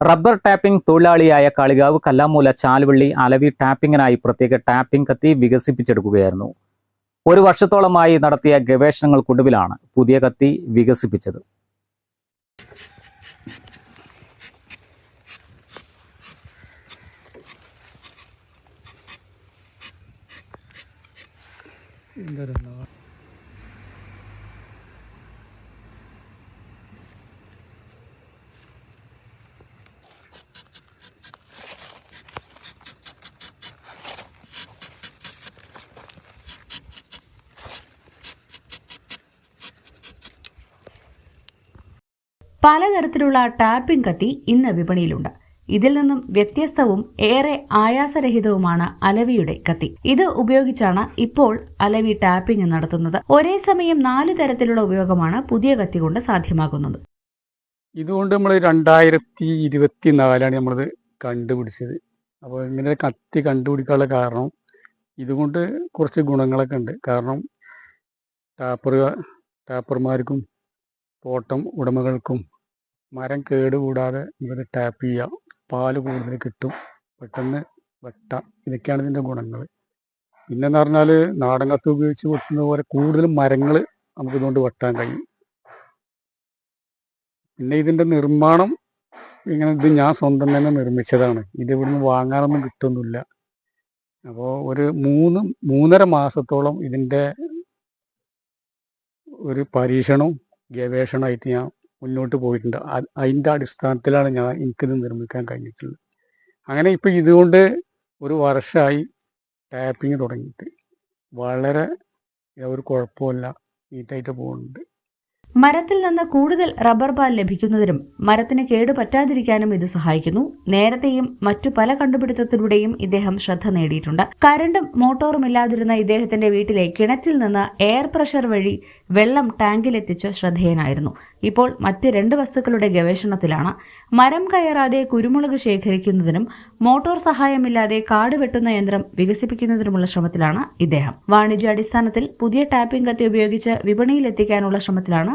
Rubber tapping തൊഴിലാളിയായ കാളികാവ് കല്ലാമൂല ചാലുവള്ളി അലവി ടാപ്പിങ്ങിനായി പ്രത്യേക tapping കത്തി വികസിപ്പിച്ചെടുക്കുകയായിരുന്നു. ഒരു വർഷത്തോളമായി നടത്തിയ ഗവേഷണങ്ങൾക്കൊടുവിലാണ് പുതിയ കത്തി വികസിപ്പിച്ചത്. പലതരത്തിലുള്ള ടാപ്പിംഗ് കത്തി ഇന്ന് വിപണിയിലുണ്ട്. ഇതിൽ നിന്നും വ്യത്യസ്തവും ഏറെ ആയാസരഹിതവുമാണ് അലവിയുടെ കത്തി. ഇത് ഉപയോഗിച്ചാണ് ഇപ്പോൾ അലവി ടാപ്പിംഗ് നടത്തുന്നത്. ഒരേ സമയം നാല് തരത്തിലുള്ള ഉപയോഗമാണ് പുതിയ കത്തി കൊണ്ട് സാധ്യമാകുന്നത്. ഇതുകൊണ്ട് നമ്മൾ രണ്ടായിരത്തി ഇരുപത്തി നാലാണ് നമ്മളിത് കണ്ടുപിടിച്ചത്. അപ്പോൾ ഇങ്ങനെ കത്തി കണ്ടുപിടിക്കാനുള്ള കാരണം ഇതുകൊണ്ട് കുറച്ച് ഗുണങ്ങളൊക്കെ ഉണ്ട്. കാരണം ടാപ്പർ ടാപ്പർമാർക്കും തോട്ടം ഉടമകൾക്കും മരം കേടുകൂടാതെ ഇവർ ടാപ്പ് ചെയ്യാം പാൽ കൂടുതൽ കിട്ടും. പെട്ടെന്ന് വെട്ട. ഇതൊക്കെയാണ് ഇതിന്റെ ഗുണങ്ങൾ. പിന്നെന്ന് പറഞ്ഞാൽ നാടൻ കത്ത് ഉപയോഗിച്ച് വെട്ടുന്ന പോലെ കൂടുതൽ മരങ്ങൾ നമുക്ക് ഇതുകൊണ്ട് വെട്ടാൻ കഴിയും. പിന്നെ ഇതിന്റെ നിർമ്മാണം ഇങ്ങനെ ഇത് ഞാൻ സ്വന്തം തന്നെ നിർമ്മിച്ചതാണ്. ഇത് ഇവിടുന്ന് വാങ്ങാനൊന്നും കിട്ടുന്നില്ല. അപ്പോൾ ഒരു മൂന്ന് മൂന്നര മാസത്തോളം ഇതിന്റെ ഒരു പരീക്ഷണവും ഗവേഷണമായിട്ട് ഞാൻ മുന്നോട്ട് പോയിട്ടുണ്ട്. അതിന്റെ അടിസ്ഥാനത്തിലാണ് ഞാൻ എനിക്കിത് നിർമ്മിക്കാൻ കഴിഞ്ഞിട്ടുള്ളത്. അങ്ങനെ ഇപ്പം ഇതുകൊണ്ട് ഒരു വർഷമായി ടാപ്പിങ് തുടങ്ങിയിട്ട്. വളരെ ഒരു കുഴപ്പമില്ല നീറ്റായിട്ട് പോകുന്നുണ്ട്. മരത്തിൽ നിന്ന് കൂടുതൽ റബ്ബർ പാൽ ലഭിക്കുന്നതിനും മരത്തിന് കേടുപറ്റാതിരിക്കാനും ഇത് സഹായിക്കുന്നു. നേരത്തെയും മറ്റു പല കണ്ടുപിടുത്തത്തിലൂടെയും ഇദ്ദേഹം ശ്രദ്ധ നേടിയിട്ടുണ്ട്. കരണ്ടും മോട്ടോറും ഇല്ലാതിരുന്ന ഇദ്ദേഹത്തിന്റെ വീട്ടിലെ കിണറ്റിൽ നിന്ന് എയർ പ്രഷർ വഴി വെള്ളം ടാങ്കിലെത്തിച്ച് ശ്രദ്ധേയനായിരുന്നു. ഇപ്പോൾ മറ്റ് രണ്ട് വസ്തുക്കളുടെ ഗവേഷണത്തിലാണ്. മരം കയറാതെ കുരുമുളക് ശേഖരിക്കുന്നതിനും മോട്ടോർ സഹായമില്ലാതെ കാട് വെട്ടുന്ന യന്ത്രം വികസിപ്പിക്കുന്നതിനുമുള്ള ശ്രമത്തിലാണ് ഇദ്ദേഹം. വാണിജ്യാടിസ്ഥാനത്തിൽ പുതിയ ടാപ്പിംഗ് കത്തി ഉപയോഗിച്ച് വിപണിയിലെത്തിക്കാനുള്ള ശ്രമത്തിലാണ്